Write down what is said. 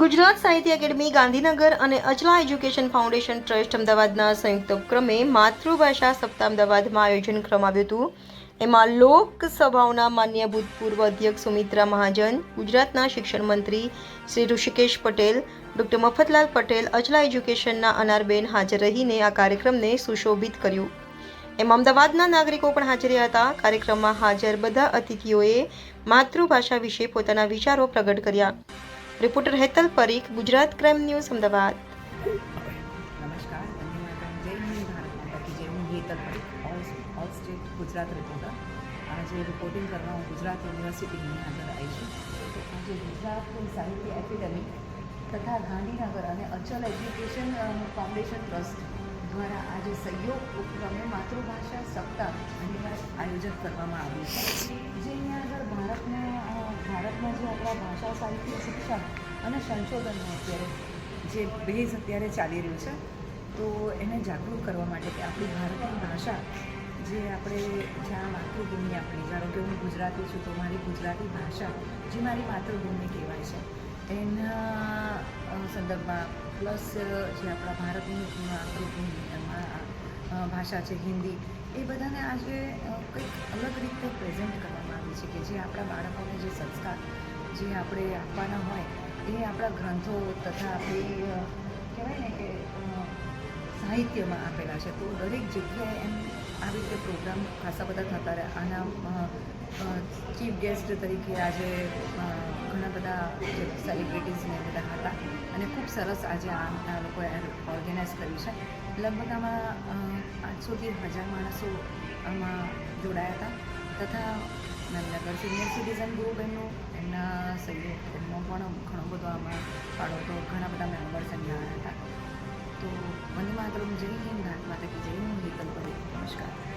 ગુજરાત સાહિત્ય એકેડમી, ગાંધીનગર અને અચલા education foundation trust અમદાવાદના સંયુક્ત ઉપક્રમે માતૃભાષા સપ્તાહ અમદાવાદમાં આયોજન કરવામાં આવ્યું હતું. એમાં લોકસભાઓના માન્ય ભૂતપૂર્વ અધ્યક્ષ સુમિત્રા મહાજન, ગુજરાતના શિક્ષણ મંત્રી શ્રી ઋષિકેશ પટેલ, ડૉક્ટર મફતલાલ પટેલ, અચલા એજ્યુકેશનના અનારબેન હાજર રહીને આ કાર્યક્રમને સુશોભિત કર્યું. એમાં અમદાવાદના નાગરિકો પણ હાજર હતા. કાર્યક્રમમાં હાજર બધા અતિથિઓએ માતૃભાષા વિશે પોતાના વિચારો પ્રગટ કર્યા. Reporter Hetal Parikh, Gujarat crime news, Ahmedabad. નમસ્કાર જય હિન્દ, ભારત હું Hetal Parikh, all state Gujarat reporter. આજે રિપોર્ટિંગ કરવા હું ગુજરાત યુનિવર્સિટીની અંદર આવી છું. આજે ગુજરાત સાહિત્ય એકેડેમી તથા ગાંધીનગર અને અચલ એજ્યુકેશન ફાઉન્ડેશન ટ્રસ્ટ દ્વારા આજે સહયોગ ઉપક્રમે માતૃભાષા સપ્તાહ આયોજન કરવામાં આવ્યું છે. જે અહીંયા આગળ ભારતના ભારતમાં જે આપણા ભાષા, સાહિત્ય, શિક્ષણ અને સંશોધનનો અત્યારે જે બેઝ અત્યારે ચાલી રહ્યું છે, તો એને જાગૃત કરવા માટે કે આપણી ભારતની ભાષા જે આપણે જ્યાં માતૃભૂમિ આપણી, ધારો કે હું ગુજરાતી છું, તો મારી ગુજરાતી ભાષા જે મારી માતૃભૂમિ કહેવાય છે, એના સંદર્ભમાં પ્લસ જે આપણા ભારતની માતૃભૂમિ ભાષા છે, હિન્દી, એ બધાને આજે કંઈક અલગ રીતે પ્રેઝન્ટ કરવામાં આવી છે કે જે આપણા બાળકોને જે સંસ્કાર જે આપણે આપવાના હોય એ આપણા ગ્રંથો તથા આપણી કહેવાય ને કે સાહિત્યમાં આપેલા છે. તો દરેક જગ્યાએ એમ આવી રીતે પ્રોગ્રામ ખાસા બધા થતા રહે. આના ચીફ ગેસ્ટ તરીકે આજે ઘણા બધા જે સેલિબ્રિટીઝ ને એ બધા હતા. અને ખૂબ સરસ આજે આ લોકોએ ઓર્ગેનાઇઝ કર્યું છે. લગભગ આમાં પાંચસોથી હજાર માણસો આમાં જોડાયા હતા. તથા નંદનગર સિનિયર સિટીઝન ગ્રુપ એમનું, એમના સહયોગ, એમનો પણ ઘણો બધો આમાં ફાળો હતો. ઘણા બધા મેમ્બર્સ એમના હતા. તો વંદે માતરમ, જય હિન્દ ભારત માતા કી જય હું, હેતલ નમસ્કાર.